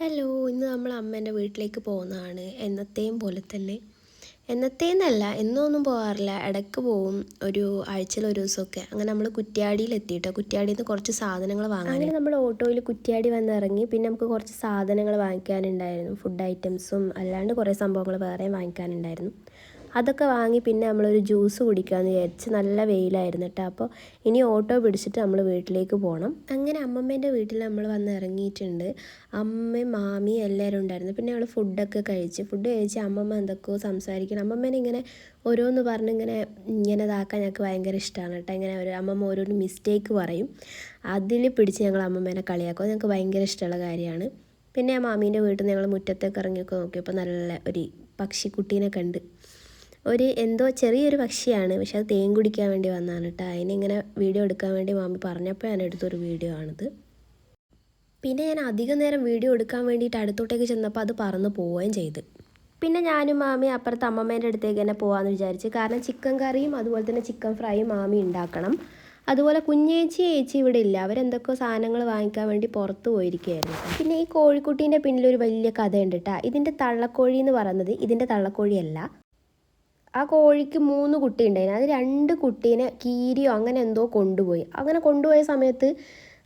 Hello ഇന്ന് നമ്മൾ അമ്മേന്റെ വീട്ടിലേക്ക് പോകുന്നതാണ്. എന്നത്തെയും പോലെ തന്നെ. എന്നത്തേന്നല്ല എന്നൊന്നും പോകാറില്ല. ഇടയ്ക്ക് പോവും. ഒരു ആഴ്ചയിൽ ഒരു ദിവസമൊക്കെ. അങ്ങനെ നമ്മൾ കുറ്റ്യാടിയിൽ എത്തിയിട്ടോ? കുറ്റ്യാടിയിൽ നിന്ന് കുറച്ച് സാധനങ്ങൾ വാങ്ങാൻ. അങ്ങനെ നമ്മൾ ഓട്ടോയിൽ കുറ്റ്യാടി വന്നിറങ്ങി. പിന്നെ നമുക്ക് കുറച്ച് സാധനങ്ങൾ വാങ്ങിക്കാനുണ്ടായിരുന്നു. ഫുഡ് ഐറ്റംസും അല്ലാണ്ട് കുറേ സംഭവങ്ങൾ വേറെ വാങ്ങിക്കാനുണ്ടായിരുന്നു. അതൊക്കെ വാങ്ങി പിന്നെ നമ്മളൊരു ജ്യൂസ് കുടിക്കാമെന്ന് വിചാരിച്ച് നല്ല വെയിലായിരുന്നു കേട്ടോ അപ്പോൾ ഇനി ഓട്ടോ പിടിച്ചിട്ട് നമ്മൾ വീട്ടിലേക്ക് പോകണം അങ്ങനെ അമ്മമ്മേന്റെ വീട്ടിൽ നമ്മൾ വന്ന് ഇറങ്ങിയിട്ടുണ്ട്. അമ്മയും മാമിയും എല്ലാവരും ഉണ്ടായിരുന്നു. പിന്നെ നമ്മൾ ഫുഡൊക്കെ കഴിച്ച്. ഫുഡ് കഴിച്ച് അമ്മമ്മ എന്തൊക്കെയോ സംസാരിക്കണം. അമ്മമ്മേനെ ഇങ്ങനെ ഓരോന്ന് പറഞ്ഞ് ഇങ്ങനെ ഇങ്ങനെ ഇതാക്കാൻ ഞങ്ങൾക്ക് ഭയങ്കര ഇഷ്ടമാണ് കേട്ടോ ഇങ്ങനെ ഒരു അമ്മമ്മ ഓരോന്ന് മിസ്റ്റേക്ക് പറയും. അതിൽ പിടിച്ച് ഞങ്ങൾ അമ്മമ്മേനെ കളിയാക്കും. ഞങ്ങൾക്ക് ഭയങ്കര ഇഷ്ടമുള്ള കാര്യമാണ്. പിന്നെ ആ മാമീന്റെ വീട്ടിൽ നിന്ന് ഞങ്ങൾ മുറ്റത്തേക്ക് ഇറങ്ങിയൊക്കെ നോക്കിയപ്പോൾ നല്ല ഒരു പക്ഷിക്കുട്ടീനെ കണ്ട്. ഒരു എന്തോ ചെറിയൊരു പക്ഷിയാണ്. പക്ഷെ അത് തേൻ കുടിക്കാൻ വേണ്ടി വന്നതാണ് കേട്ടോ അതിനിങ്ങനെ വീഡിയോ എടുക്കാൻ വേണ്ടി മാമി പറഞ്ഞപ്പോൾ ഞാൻ എടുത്തൊരു വീഡിയോ ആണിത്. പിന്നെ ഞാൻ അധികം നേരം വീഡിയോ എടുക്കാൻ വേണ്ടിയിട്ട് അടുത്തോട്ടേക്ക് ചെന്നപ്പോൾ അത് പറന്ന് പോവുകയും ചെയ്ത്. പിന്നെ ഞാനും മാമി അപ്പുറത്ത് അമ്മമ്മേന്റെ അടുത്തേക്ക് തന്നെ പോകാമെന്ന് വിചാരിച്ച്. കാരണം ചിക്കൻ കറിയും അതുപോലെ തന്നെ ചിക്കൻ ഫ്രൈയും മാമി ഉണ്ടാക്കണം. അതുപോലെ കുഞ്ഞേച്ചി ഏച്ചി ഇവിടെ ഇല്ല. അവരെന്തൊക്കെയോ സാധനങ്ങൾ വാങ്ങിക്കാൻ വേണ്ടി പുറത്ത് പോയിരിക്കുകയായിരുന്നു. പിന്നെ ഈ കോഴിക്കുട്ടീന്റെ പിന്നിലൊരു വലിയ കഥയുണ്ട് കേട്ടോ ഇതിന്റെ തള്ളക്കോഴി എന്ന് പറയുന്നത് ഇതിന്റെ തള്ളക്കോഴിയല്ല. ആ കോഴിക്ക് മൂന്ന് കുട്ടി ഉണ്ടായിരുന്നു അത് രണ്ട് കുട്ടീനെ കീരിയോ അങ്ങനെ എന്തോ കൊണ്ടുപോയി. അങ്ങനെ കൊണ്ടുപോയ സമയത്ത്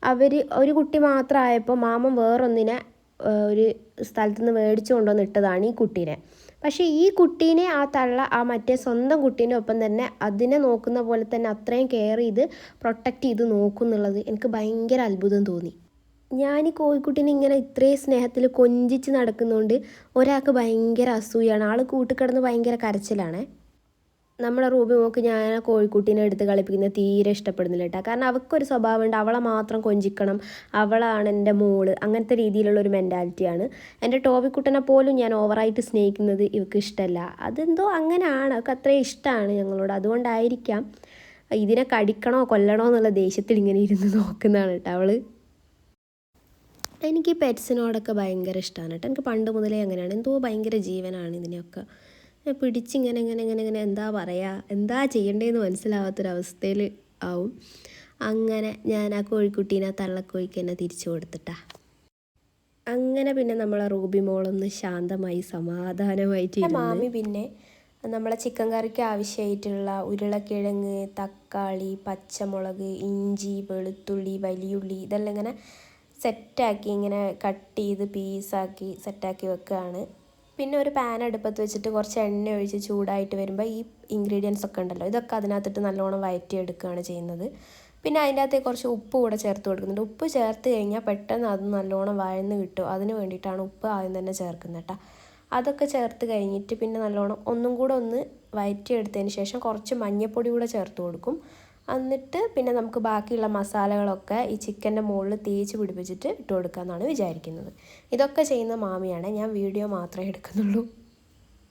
അവർ ഒരു കുട്ടി മാത്രമായപ്പോൾ മാമൻ വേറൊന്നിനെ ഒരു സ്ഥലത്ത് നിന്ന് മേടിച്ചു കൊണ്ടുവന്ന് ഇട്ടതാണ് ഈ കുട്ടീനെ. പക്ഷേ ഈ കുട്ടീനെ ആ തള്ള ആ മറ്റേ സ്വന്തം കുട്ടീന്റെ ഒപ്പം തന്നെ അതിനെ നോക്കുന്ന പോലെ തന്നെ അത്രയും കെയർ ചെയ്ത് പ്രൊട്ടക്റ്റ് ചെയ്ത് നോക്കുന്നുള്ളത് എനിക്ക് ഭയങ്കര അത്ഭുതം തോന്നി. ഞാൻ ഈ കോഴിക്കുട്ടീനെ ഇങ്ങനെ ഇത്രയും സ്നേഹത്തിൽ കൊഞ്ചിച്ച് നടക്കുന്നതുകൊണ്ട് ഒരാൾക്ക് ഭയങ്കര അസൂയാണ്. ആൾ കൂട്ടിക്കിടന്ന് ഭയങ്കര കരച്ചിലാണേ. നമ്മളെ റൂബി മോക്ക് ഞാൻ ആ കോഴിക്കുട്ടീനെ എടുത്ത് കളിപ്പിക്കുന്നത് തീരെ ഇഷ്ടപ്പെടുന്നില്ല കേട്ടോ കാരണം അവൾക്കൊരു സ്വഭാവമുണ്ട്. അവളെ മാത്രം കൊഞ്ചിക്കണം. അവളാണ് എന്റെ മോൾ. അങ്ങനത്തെ രീതിയിലുള്ള ഒരു മെന്റാലിറ്റിയാണ് എന്റെ ടോബിക്കുട്ടനെ പോലും ഞാൻ ഓവറായിട്ട് സ്നേഹിക്കുന്നത് ഇവൾക്ക് ഇഷ്ടമല്ല അതെന്തോ അങ്ങനെയാണ് അവൾക്ക് അത്രയും ഇഷ്ടമാണ് ഞങ്ങളോട്. അതുകൊണ്ടായിരിക്കാം ഇതിനെ കടിക്കണോ കൊല്ലണോ എന്നുള്ള ദേഷ്യത്തിൽ ഇങ്ങനെ ഇരുന്ന് നോക്കുന്നതാണ് കേട്ടോ അവൾ. എനിക്ക് പെറ്റ്സിനോടൊക്കെ ഭയങ്കര ഇഷ്ടമാണ് കേട്ടോ എനിക്ക് പണ്ട് മുതലേ അങ്ങനെയാണ്. എന്തോ ഭയങ്കര ജീവനാണ് ഇതിനെയൊക്കെ. പിടിച്ചിങ്ങനെ ഇങ്ങനെ ഇങ്ങനെ ഇങ്ങനെ എന്താ പറയുക എന്താ ചെയ്യേണ്ടതെന്ന് മനസ്സിലാവാത്തൊരവസ്ഥയിൽ ആവും. അങ്ങനെ ഞാൻ ആ കോഴിക്കുട്ടീനെ തള്ളക്കോഴിക്ക് തന്നെ തിരിച്ചു കൊടുത്തിട്ടാ. അങ്ങനെ പിന്നെ നമ്മളെ റൂബി മോളൊന്ന് ശാന്തമായി സമാധാനമായിട്ട് മാമി പിന്നെ നമ്മളെ ചിക്കൻ കറിക്ക് ആവശ്യമായിട്ടുള്ള ഉരുളക്കിഴങ്ങ് തക്കാളി പച്ചമുളക് ഇഞ്ചി വെളുത്തുള്ളി വലിയുള്ളി ഇതെല്ലാം ഇങ്ങനെ സെറ്റാക്കി ഇങ്ങനെ കട്ട് ചെയ്ത് പീസാക്കി സെറ്റാക്കി വെക്കുകയാണ് പിന്നെ ഒരു പാൻ അടുപ്പത്ത് വെച്ചിട്ട് കുറച്ച് എണ്ണ ഒഴിച്ച് ചൂടായിട്ട് വരുമ്പോൾ ഈ ഇൻഗ്രീഡിയൻസ് ഒക്കെ ഉണ്ടല്ലോ ഇതൊക്കെ അതിനകത്തിട്ട് നല്ലോണം വയറ്റി എടുക്കുകയാണ് ചെയ്യുന്നത്. പിന്നെ അതിന്റെ അകത്തേക്ക് കുറച്ച് ഉപ്പ് കൂടെ ചേർത്ത് കൊടുക്കുന്നുണ്ട്. ഉപ്പ് ചേർത്ത് കഴിഞ്ഞാൽ പെട്ടെന്ന് അത് നല്ലോണം വഴന്ന് കിട്ടും. അതിന് വേണ്ടിയിട്ടാണ് ഉപ്പ് ആദ്യം തന്നെ ചേർക്കുന്നത് കേട്ടോ അതൊക്കെ ചേർത്ത് കഴിഞ്ഞിട്ട് പിന്നെ നല്ലോണം ഒന്നും കൂടെ ഒന്ന് വയറ്റിയെടുത്തതിന് ശേഷം കുറച്ച് മഞ്ഞൾപ്പൊടി കൂടെ ചേർത്ത് കൊടുക്കും. എന്നിട്ട് പിന്നെ നമുക്ക് ബാക്കിയുള്ള മസാലകളൊക്കെ ഈ ചിക്കന്റെ മുകളിൽ തേച്ച് പിടിപ്പിച്ചിട്ട് ഇട്ട് കൊടുക്കാമെന്നാണ് വിചാരിക്കുന്നത്. ഇതൊക്കെ ചെയ്യുന്ന മാമിയാണ്. ഞാൻ വീഡിയോ മാത്രമേ എടുക്കുന്നുള്ളൂ.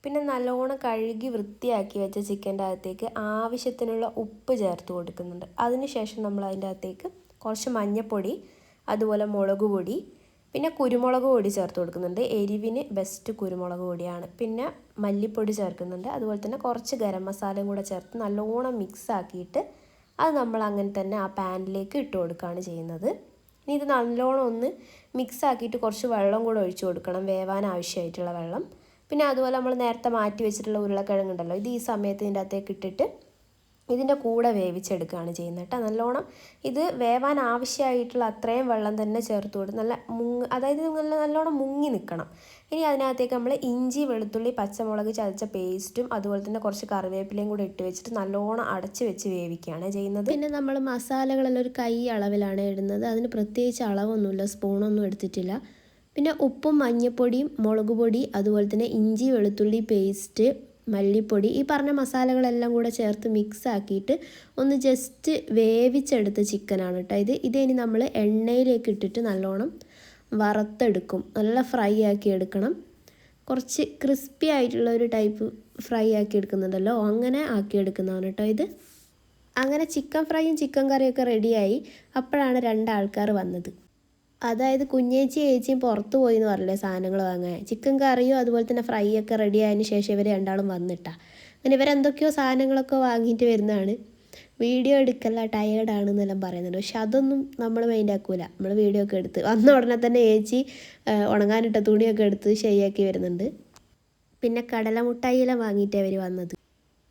പിന്നെ നല്ലോണം കഴുകി വൃത്തിയാക്കി വെച്ച ചിക്കന്റെ അകത്തേക്ക് ആവശ്യത്തിനുള്ള ഉപ്പ് ചേർത്ത് കൊടുക്കുന്നുണ്ട്. അതിനുശേഷം നമ്മൾ അതിന്റെ അകത്തേക്ക് കുറച്ച് മഞ്ഞൾപ്പൊടി അതുപോലെ മുളക് പൊടി പിന്നെ കുരുമുളക് പൊടി ചേർത്ത് കൊടുക്കുന്നുണ്ട്. എരിവിന് ബെസ്റ്റ് കുരുമുളക് പൊടിയാണ്. പിന്നെ മല്ലിപ്പൊടി ചേർക്കുന്നുണ്ട്. അതുപോലെ തന്നെ കുറച്ച് ഗരം മസാലയും കൂടെ ചേർത്ത് നല്ലോണം മിക്സ് ആക്കിയിട്ട് അത് നമ്മൾ അങ്ങനെ തന്നെ ആ പാനിലേക്ക് ഇട്ട് കൊടുക്കുകയാണ് ചെയ്യുന്നത്. ഇനി ഇത് നല്ലോണം ഒന്ന് മിക്സ് ആക്കിയിട്ട് കുറച്ച് വെള്ളം കൂടെ ഒഴിച്ചു കൊടുക്കണം വേവാൻ ആവശ്യമായിട്ടുള്ള വെള്ളം. പിന്നെ അതുപോലെ നമ്മൾ നേരത്തെ മാറ്റി വെച്ചിട്ടുള്ള ഉരുളക്കിഴങ്ങുണ്ടല്ലോ ഇത് ഈ സമയത്ത് ഇതിന്റെ അകത്തേക്ക് ഇട്ടിട്ട് ഇതിന്റെ കൂടെ വേവിച്ചെടുക്കുകയാണ് ചെയ്യുന്നത് കേട്ടോ. നല്ലോണം ഇത് വേവാൻ ആവശ്യമായിട്ടുള്ള അത്രയും വെള്ളം തന്നെ ചേർത്ത് കൊടുത്ത് നല്ല മുങ്ങ അതായത് നല്ല നല്ലോണം മുങ്ങി നിൽക്കണം. ഇനി അതിനകത്തേക്ക് നമ്മൾ ഇഞ്ചി വെളുത്തുള്ളി പച്ചമുളക് ചതച്ച പേസ്റ്റും അതുപോലെ തന്നെ കുറച്ച് കറിവേപ്പിലയും കൂടെ ഇട്ട് വെച്ചിട്ട് നല്ലോണം അടച്ച് വെച്ച് വേവിക്കുകയാണ് ചെയ്യുന്നത്. പിന്നെ നമ്മൾ മസാലകളെല്ലാം ഒരു കൈ അളവിലാണ് ഇടുന്നത്. അതിന് പ്രത്യേകിച്ച് അളവൊന്നുമില്ല സ്പൂണൊന്നും എടുത്തിട്ടില്ല. പിന്നെ ഉപ്പും മഞ്ഞൾപ്പൊടിയും മുളക് പൊടി അതുപോലെ തന്നെ ഇഞ്ചി വെളുത്തുള്ളി പേസ്റ്റ് മല്ലിപ്പൊടി ഈ പറഞ്ഞ മസാലകളെല്ലാം കൂടെ ചേർത്ത് മിക്സ് ആക്കിയിട്ട് ഒന്ന് ജസ്റ്റ് വേവിച്ചെടുത്ത ചിക്കനാണ് കേട്ടോ ഇത്. ഇതിനി നമ്മൾ എണ്ണയിലേക്ക് ഇട്ടിട്ട് നല്ലോണം വറുത്തെടുക്കും. നല്ല ഫ്രൈ ആക്കി എടുക്കണം. കുറച്ച് ക്രിസ്പി ആയിട്ടുള്ള ഒരു ടൈപ്പ് ഫ്രൈ ആക്കി എടുക്കുന്നുണ്ടല്ലോ അങ്ങനെ ആക്കി എടുക്കുന്നതാണ് കേട്ടോ ഇത്. അങ്ങനെ ചിക്കൻ ഫ്രൈയും ചിക്കൻ കറിയൊക്കെ റെഡിയായി അപ്പോഴാണ് രണ്ടാൾക്കാർ വന്നത്. അതായത് കുഞ്ഞേച്ചി ഏച്ചിയും പുറത്ത് പോയി എന്ന് പറഞ്ഞില്ലേ സാധനങ്ങൾ വാങ്ങാൻ. ചിക്കൻ കറിയും അതുപോലെ തന്നെ ഫ്രൈ ഒക്കെ റെഡി ആയതിനു ശേഷം ഇവർ രണ്ടാളും വന്നിട്ടാ. അങ്ങനെ ഇവരെന്തൊക്കെയോ സാധനങ്ങളൊക്കെ വാങ്ങിയിട്ട് വരുന്നതാണ്. വീഡിയോ എടുക്കല്ല ടയേർഡാണെന്നെല്ലാം പറയുന്നുണ്ട്. പക്ഷെ അതൊന്നും നമ്മൾ മൈൻഡ് ആക്കൂല. നമ്മൾ വീഡിയോ ഒക്കെ എടുത്ത് വന്ന ഉടനെ തന്നെ ഏച്ചി ഉണങ്ങാനിട്ട തുണിയൊക്കെ എടുത്ത് ശരിയാക്കി വരുന്നുണ്ട്. പിന്നെ കടലമുട്ടായിയെല്ലാം വാങ്ങിയിട്ടേ അവർ വന്നത്.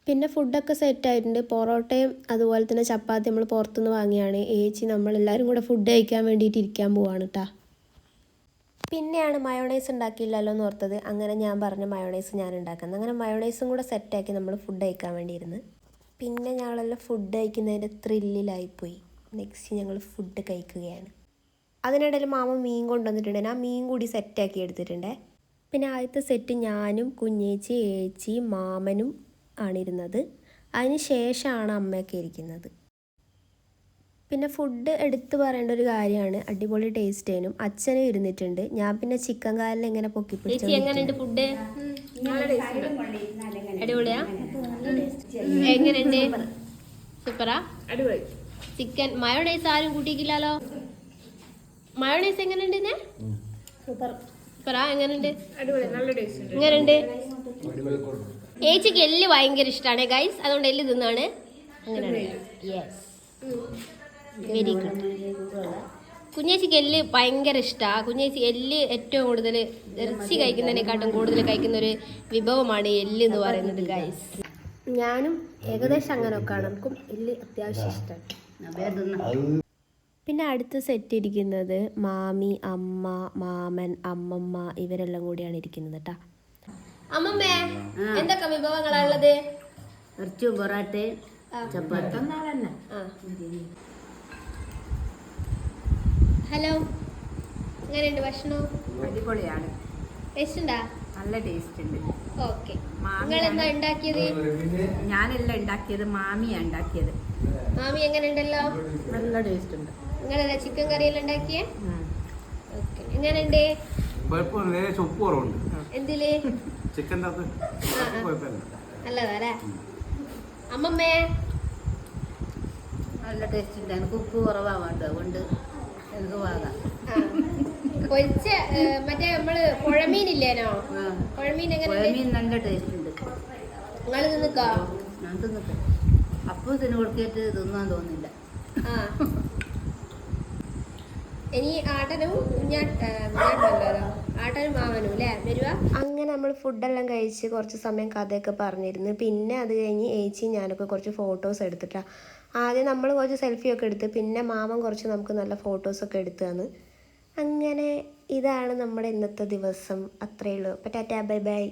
പിന്നെ ഫുഡൊക്കെ സെറ്റായിട്ടുണ്ട് പൊറോട്ടയും അതുപോലെ തന്നെ ചപ്പാത്തി നമ്മൾ പുറത്തുനിന്ന് വാങ്ങിയാണ്. ഏച്ചി നമ്മളെല്ലാവരും കൂടെ ഫുഡ് കഴിക്കാൻ വേണ്ടിയിട്ട് ഇരിക്കാൻ പോവാണ് കേട്ടോ പിന്നെയാണ് മയോണൈസ് ഉണ്ടാക്കിയില്ലല്ലോ എന്ന് ഓർത്തത്. അങ്ങനെ ഞാൻ പറഞ്ഞ മയോണൈസ് ഞാൻ ഉണ്ടാക്കുന്നത്. അങ്ങനെ മയോണൈസും കൂടെ സെറ്റാക്കി നമ്മൾ ഫുഡ് കഴിക്കാൻ വേണ്ടിയിരുന്ന്. പിന്നെ ഞങ്ങളെല്ലാം ഫുഡ് കഴിക്കുന്നതിന്റെ ത്രില്ലിലായിപ്പോയി നെക്സ്റ്റ് ഞങ്ങൾ ഫുഡ് കഴിക്കുകയാണ്. അതിനിടയിൽ മാമ മീൻ കൊണ്ടുവന്നിട്ടുണ്ട്. ആ മീൻ കൂടി സെറ്റാക്കി എടുത്തിട്ടുണ്ടേ. പിന്നെ ആദ്യത്തെ സെറ്റ് ഞാനും കുഞ്ഞേച്ചി ഏച്ചി മാമനും ആണിരുന്നത്. അതിന് ശേഷമാണ് അമ്മയൊക്കെ ഇരിക്കുന്നത്. പിന്നെ ഫുഡ് എടുത്തു പറയേണ്ട ഒരു കാര്യമാണ്. അടിപൊളി ടേസ്റ്റ് ആയിരുന്നു അച്ഛനും ഇരുന്നിട്ടുണ്ട്. ഞാൻ പിന്നെ ചിക്കൻ കാലിൽ ഇങ്ങനെ പൊക്കി പിടിച്ചു എങ്ങനെയുണ്ട് ഫുഡ് അടിപൊളിയാ? എങ്ങനെയുണ്ട്? സൂപ്പറാ. അടിപൊളി. ചിക്കൻ മയോണൈസ് ആരും കൂട്ടിക്കില്ലല്ലോ മയോണൈസ് എങ്ങനെയുണ്ട് സൂപ്പർ. സൂപ്പറാ. എങ്ങനെയുണ്ട്? അടിപൊളി. നല്ല ടേസ്റ്റ് ഉണ്ട്. എങ്ങനെയുണ്ട്? ഏച്ചിക്ക് എല്ല് ഭയങ്കര ഇഷ്ടമാണ് ഗൈസ് അതുകൊണ്ട് എല്ല് തിന്നാണ്. അങ്ങനെയാണ്. യെസ് വെരി ഗുഡ് കുഞ്ഞേച്ചിക്ക് എല്ല് ഭയങ്കര ഇഷ്ടമാണ് കുഞ്ഞേച്ചി എല്ല് ഏറ്റവും കൂടുതൽ ഇറച്ചി കഴിക്കുന്നതിനെക്കാട്ടും കൂടുതൽ കഴിക്കുന്ന ഒരു വിഭവമാണ് എല്ല് എന്ന് പറയുന്നത് ഗൈസ് ഞാനും ഏകദേശം അങ്ങനെയൊക്കെയാണ് നമുക്കും എല്ല് അത്യാവശ്യം ഇഷ്ടമാണ് പിന്നെ അടുത്ത സെറ്റ് ഇരിക്കുന്നത് മാമി അമ്മ മാമൻ അമ്മമ്മ ഇവരെല്ലാം കൂടിയാണ് ഇരിക്കുന്നത് കേട്ടാ അമ്മമ്മേ എന്തൊക്കെ വിഭവങ്ങളാ ഉള്ളത്? ഇറച്ചിയും പൊറാട്ടയും ചപ്പാത്തി. ഹലോ എങ്ങനെയുണ്ട് ഭക്ഷണം? അടിപൊളിയാണ്. ടേസ്റ്റുണ്ടാ? നല്ല ടേസ്റ്റ് ഉണ്ട് ഓക്കെ. നിങ്ങൾ എന്താ ഉണ്ടാക്കിയത്? ഞാനല്ല ഉണ്ടാക്കിയത് മാമിയാ ഉണ്ടാക്കിയത്. മാമി എങ്ങനെയുണ്ടല്ലോ? നല്ല ടേസ്റ്റ് ഉണ്ട് നിങ്ങളല്ല ചിക്കൻ കറിയെല്ലാം ഉണ്ടാക്കിയേ? ഓക്കെ. എങ്ങനെയുണ്ട്? എന്തിൽ? ചിക്കന്റെ അത്. കുഴപ്പമില്ല. നല്ലതാ അല്ലേ അമ്മമ്മേ. നല്ല ടേസ്റ്റ് ഉണ്ട്. എനിക്ക് ഉപ്പ് കുറവാണ്ട് അതുകൊണ്ട് എനിക്ക് വാങ്ങാം. പൊരിച്ച മറ്റേ നമ്മൾ പുഴമീനില്ലേനോ. പുഴമീൻ എങ്ങനെ പുഴമീൻ നല്ല ടേസ്റ്റ് ഉണ്ട്. നിങ്ങൾ തിന്നിക്കോ? ഞാൻ തിന്നിട്ട്. അപ്പോൾ ഇതിന് കൊടുത്തിട്ട് തിന്നാൻ തോന്നില്ല. ആ. ഇനി ആട്ടനും കുഞ്ഞാട്ടല്ലോ ആട്ടനും മാവനും അല്ലേ? വരുക അങ്ങനെ നമ്മൾ ഫുഡെല്ലാം കഴിച്ച് കുറച്ച് സമയം കഥയൊക്കെ പറഞ്ഞിരുന്നു. പിന്നെ അത് കഴിഞ്ഞ് ഏച്ചി ഞാനൊക്കെ കുറച്ച് ഫോട്ടോസ് എടുത്തിട്ടാ. ആദ്യം നമ്മൾ കുറച്ച് സെൽഫിയൊക്കെ എടുത്ത് പിന്നെ മാമൻ കുറച്ച് നമുക്ക് നല്ല ഫോട്ടോസൊക്കെ എടുത്തു തന്നു അങ്ങനെ ഇതാണ് നമ്മുടെ ഇന്നത്തെ ദിവസം. അത്രയേ ഉള്ളൂ. Tata bye bye.